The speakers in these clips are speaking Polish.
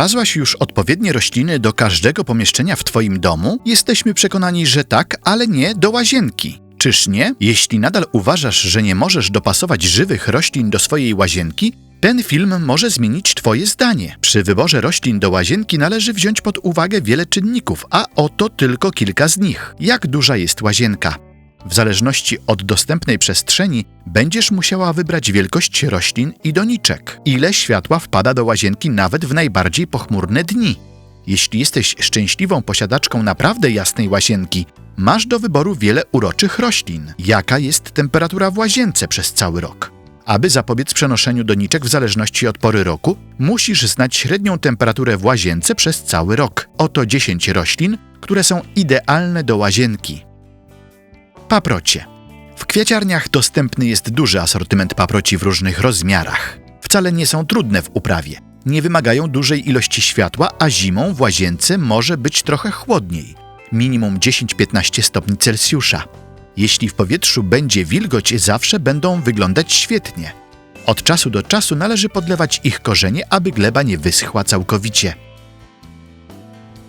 Znalazłaś już odpowiednie rośliny do każdego pomieszczenia w Twoim domu? Jesteśmy przekonani, że tak, ale nie do łazienki. Czyż nie? Jeśli nadal uważasz, że nie możesz dopasować żywych roślin do swojej łazienki, ten film może zmienić Twoje zdanie. Przy wyborze roślin do łazienki należy wziąć pod uwagę wiele czynników, a oto tylko kilka z nich. Jak duża jest łazienka? W zależności od dostępnej przestrzeni będziesz musiała wybrać wielkość roślin i doniczek. Ile światła wpada do łazienki nawet w najbardziej pochmurne dni? Jeśli jesteś szczęśliwą posiadaczką naprawdę jasnej łazienki, masz do wyboru wiele uroczych roślin. Jaka jest temperatura w łazience przez cały rok? Aby zapobiec przenoszeniu doniczek w zależności od pory roku, musisz znać średnią temperaturę w łazience przez cały rok. Oto 10 roślin, które są idealne do łazienki. Paprocie. W kwieciarniach dostępny jest duży asortyment paproci w różnych rozmiarach. Wcale nie są trudne w uprawie. Nie wymagają dużej ilości światła, a zimą w łazience może być trochę chłodniej. Minimum 10-15 stopni Celsjusza. Jeśli w powietrzu będzie wilgoć, zawsze będą wyglądać świetnie. Od czasu do czasu należy podlewać ich korzenie, aby gleba nie wyschła całkowicie.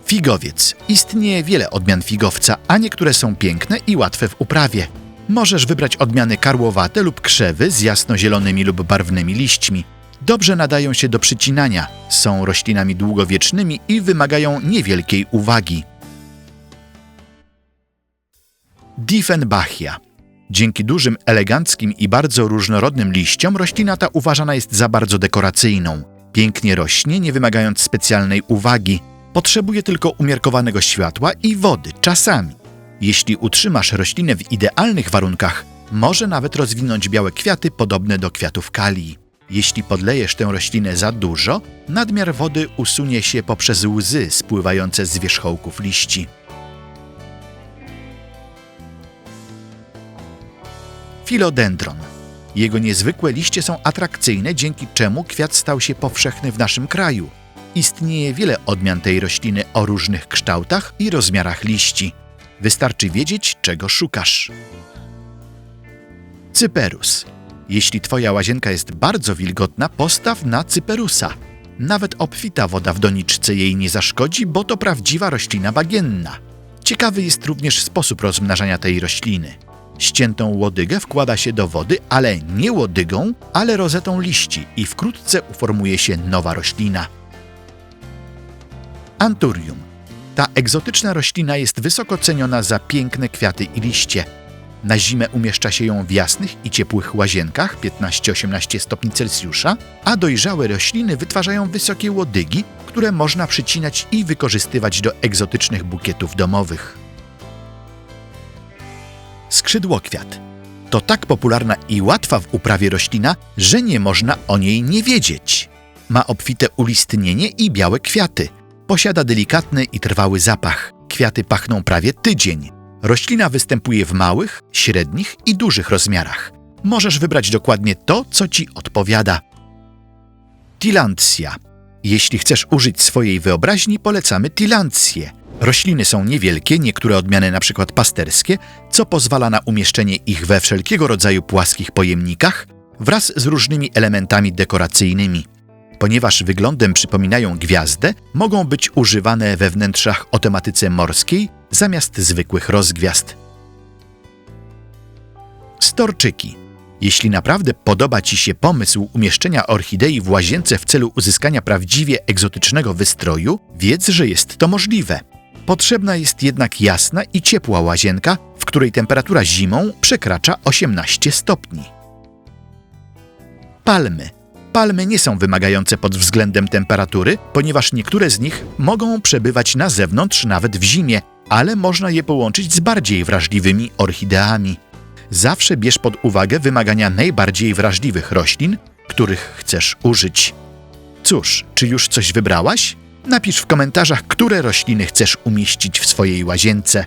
Figowiec. Istnieje wiele odmian figowca, a niektóre są piękne i łatwe w uprawie. Możesz wybrać odmiany karłowate lub krzewy z jasnozielonymi lub barwnymi liśćmi. Dobrze nadają się do przycinania, są roślinami długowiecznymi i wymagają niewielkiej uwagi. Diefenbachia. Dzięki dużym, eleganckim i bardzo różnorodnym liściom roślina ta uważana jest za bardzo dekoracyjną. Pięknie rośnie, nie wymagając specjalnej uwagi. Potrzebuje tylko umiarkowanego światła i wody, czasami. Jeśli utrzymasz roślinę w idealnych warunkach, może nawet rozwinąć białe kwiaty podobne do kwiatów kalii. Jeśli podlejesz tę roślinę za dużo, nadmiar wody usunie się poprzez łzy spływające z wierzchołków liści. Filodendron. Jego niezwykłe liście są atrakcyjne, dzięki czemu kwiat stał się powszechny w naszym kraju. Istnieje wiele odmian tej rośliny o różnych kształtach i rozmiarach liści. Wystarczy wiedzieć, czego szukasz. Cyperus. Jeśli twoja łazienka jest bardzo wilgotna, postaw na cyperusa. Nawet obfita woda w doniczce jej nie zaszkodzi, bo to prawdziwa roślina bagienna. Ciekawy jest również sposób rozmnażania tej rośliny. Ściętą łodygę wkłada się do wody, ale nie łodygą, ale rozetą liści i wkrótce uformuje się nowa roślina. Anturium. Ta egzotyczna roślina jest wysoko ceniona za piękne kwiaty i liście. Na zimę umieszcza się ją w jasnych i ciepłych łazienkach 15-18 stopni Celsjusza, a dojrzałe rośliny wytwarzają wysokie łodygi, które można przycinać i wykorzystywać do egzotycznych bukietów domowych. Skrzydłokwiat. To tak popularna i łatwa w uprawie roślina, że nie można o niej nie wiedzieć. Ma obfite ulistnienie i białe kwiaty. Posiada delikatny i trwały zapach. Kwiaty pachną prawie tydzień. Roślina występuje w małych, średnich i dużych rozmiarach. Możesz wybrać dokładnie to, co ci odpowiada. Tilantia. Jeśli chcesz użyć swojej wyobraźni, polecamy tilancję. Rośliny są niewielkie, niektóre odmiany np. pasterskie, co pozwala na umieszczenie ich we wszelkiego rodzaju płaskich pojemnikach wraz z różnymi elementami dekoracyjnymi. Ponieważ wyglądem przypominają gwiazdę, mogą być używane we wnętrzach o tematyce morskiej zamiast zwykłych rozgwiazd. Storczyki. Jeśli naprawdę podoba Ci się pomysł umieszczenia orchidei w łazience w celu uzyskania prawdziwie egzotycznego wystroju, wiedz, że jest to możliwe. Potrzebna jest jednak jasna i ciepła łazienka, w której temperatura zimą przekracza 18 stopni. Palmy. Palmy nie są wymagające pod względem temperatury, ponieważ niektóre z nich mogą przebywać na zewnątrz nawet w zimie, ale można je połączyć z bardziej wrażliwymi orchideami. Zawsze bierz pod uwagę wymagania najbardziej wrażliwych roślin, których chcesz użyć. Cóż, czy już coś wybrałaś? Napisz w komentarzach, które rośliny chcesz umieścić w swojej łazience.